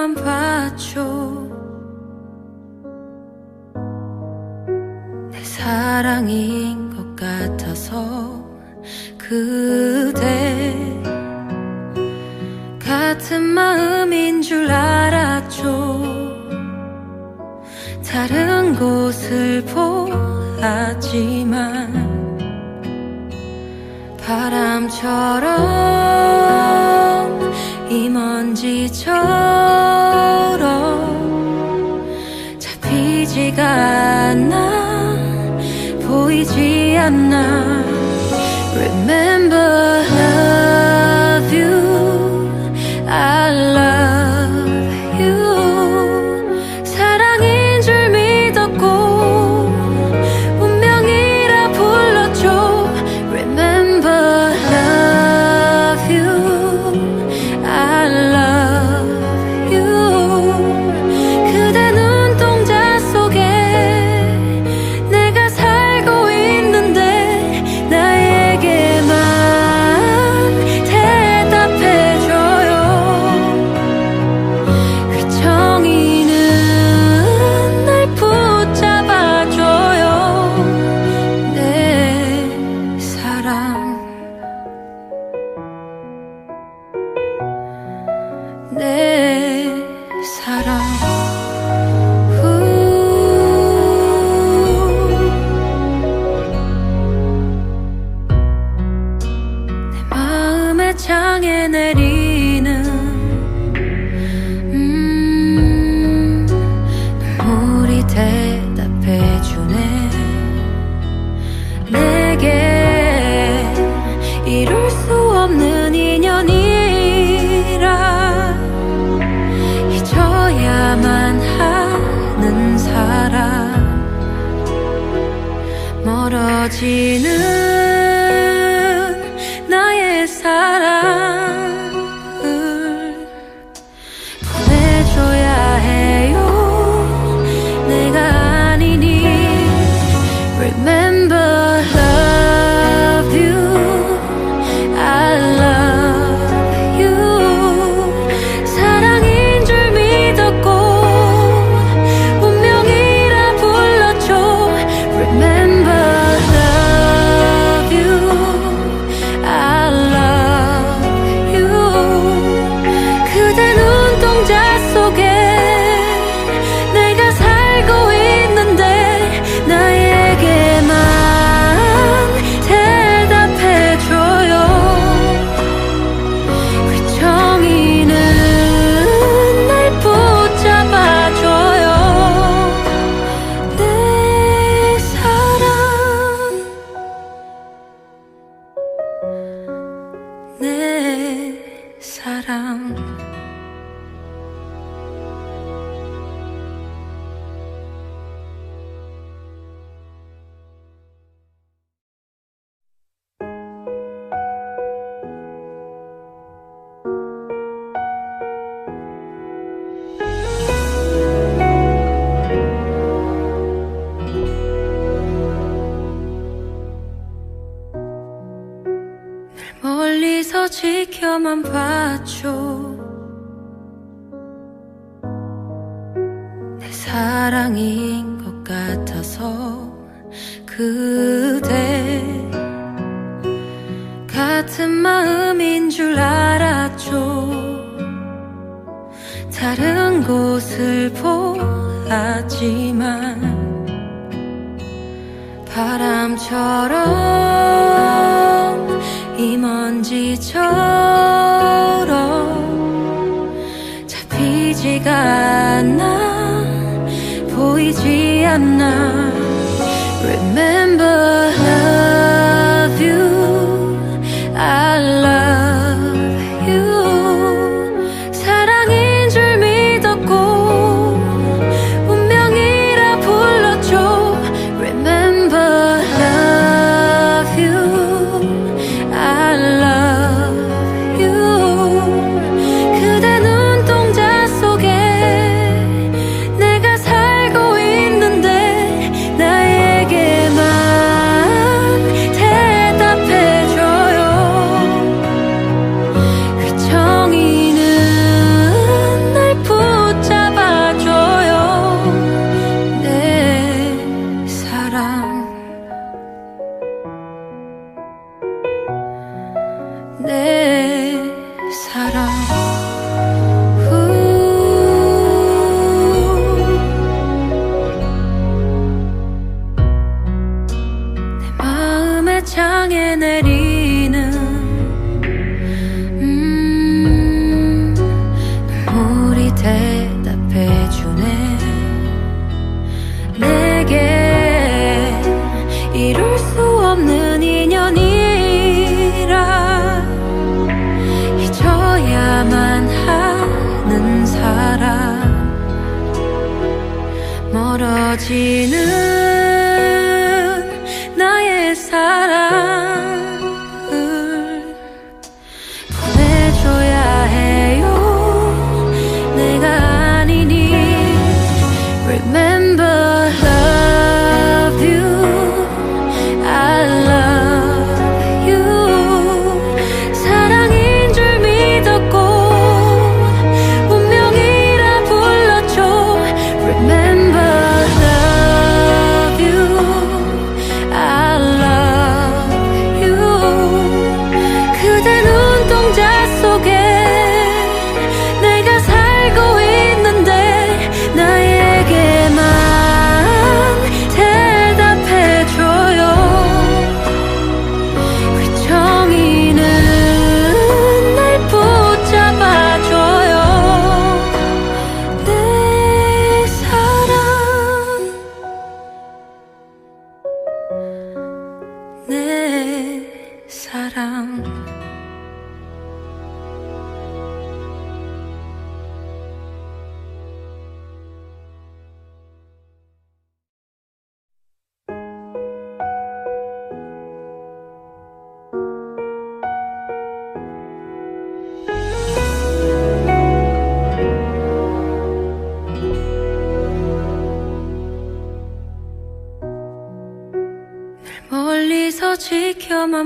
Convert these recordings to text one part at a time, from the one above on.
그만 봐줘. 내 사랑인 것 같아서 그대 같은 마음인 줄 알았죠. 다른 곳을 보았지만 바람처럼 이 먼지처럼 않아. 보이지 않아. 지는 바람처럼 이 먼지처럼 잡히지가 않아 보이지 않아. Gecenin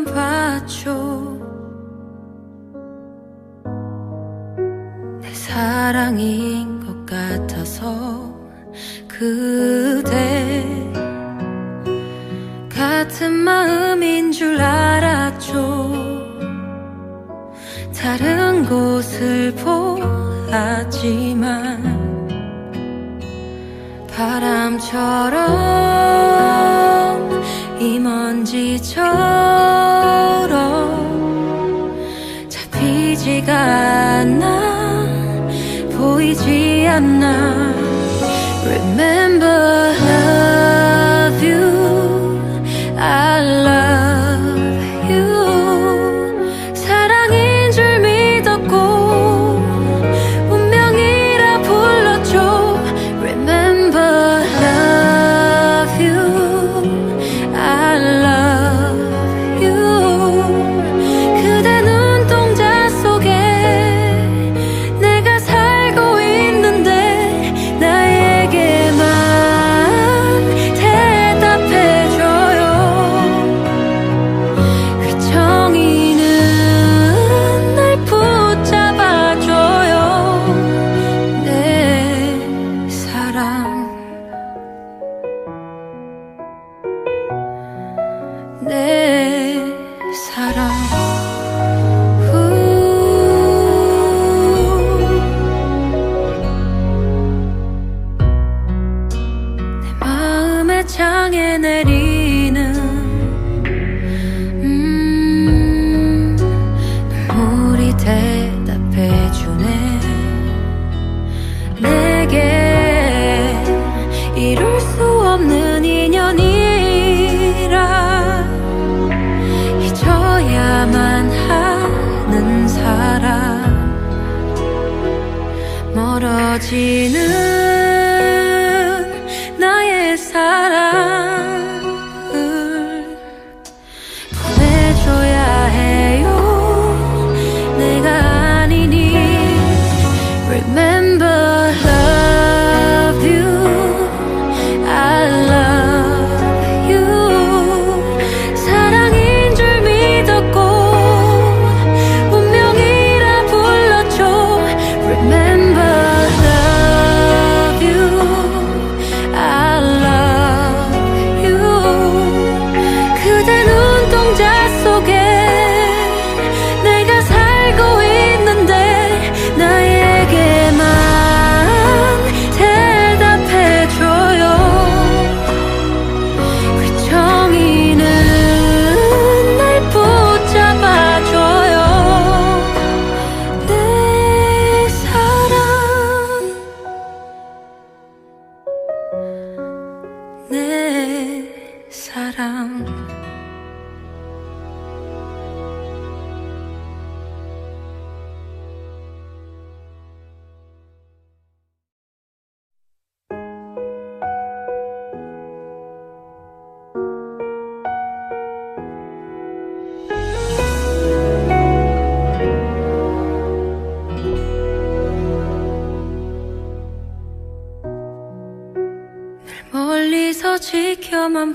봐줘. 내 사랑인 것 같아서 그대 같은 마음인 줄 알았죠. 다른 곳을 보았지만 바람처럼 이 먼지처럼 보이지 않아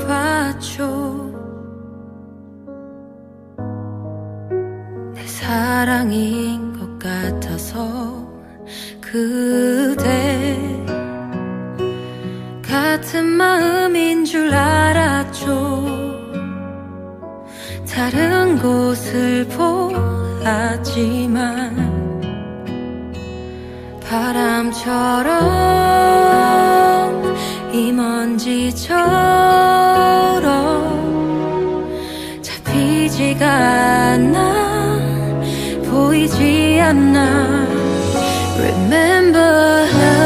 봐줘. 내 사랑인 것 같아서 그대 같은 마음인 줄 알았죠. 다른 곳을 보았지만 바람처럼 이 먼지처럼 보이지가 않아 보이지 않아. Remember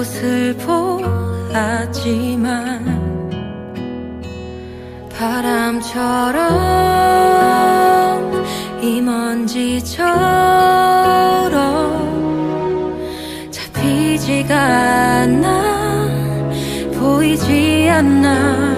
곳을 보았지만 바람처럼 이 먼지처럼 잡히지가 않아 보이지 않나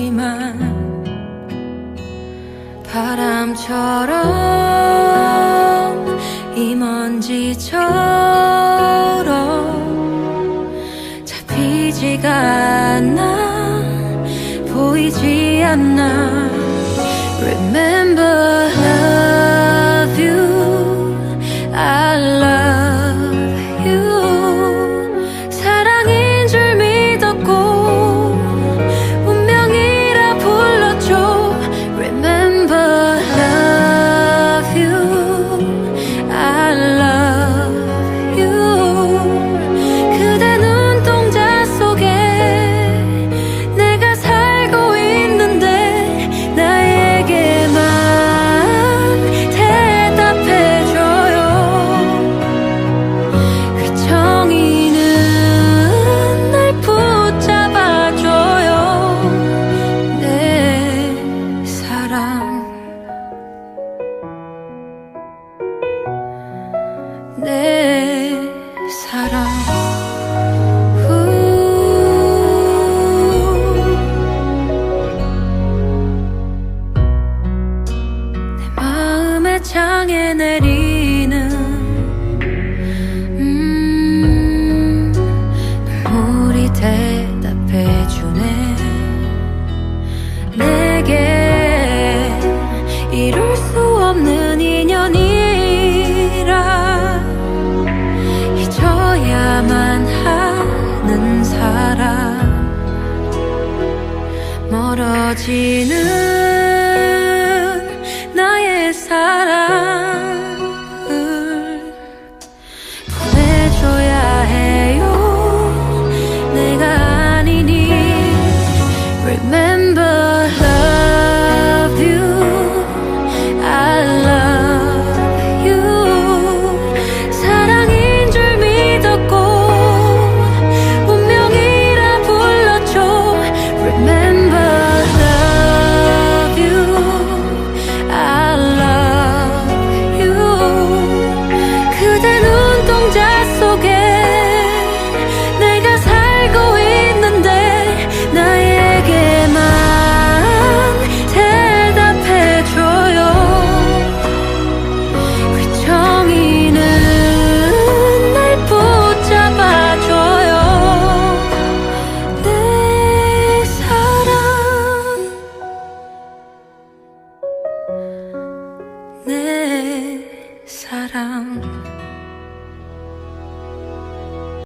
하지만 바람처럼 이 먼지처럼 잡히지가 않아 보이지 않아.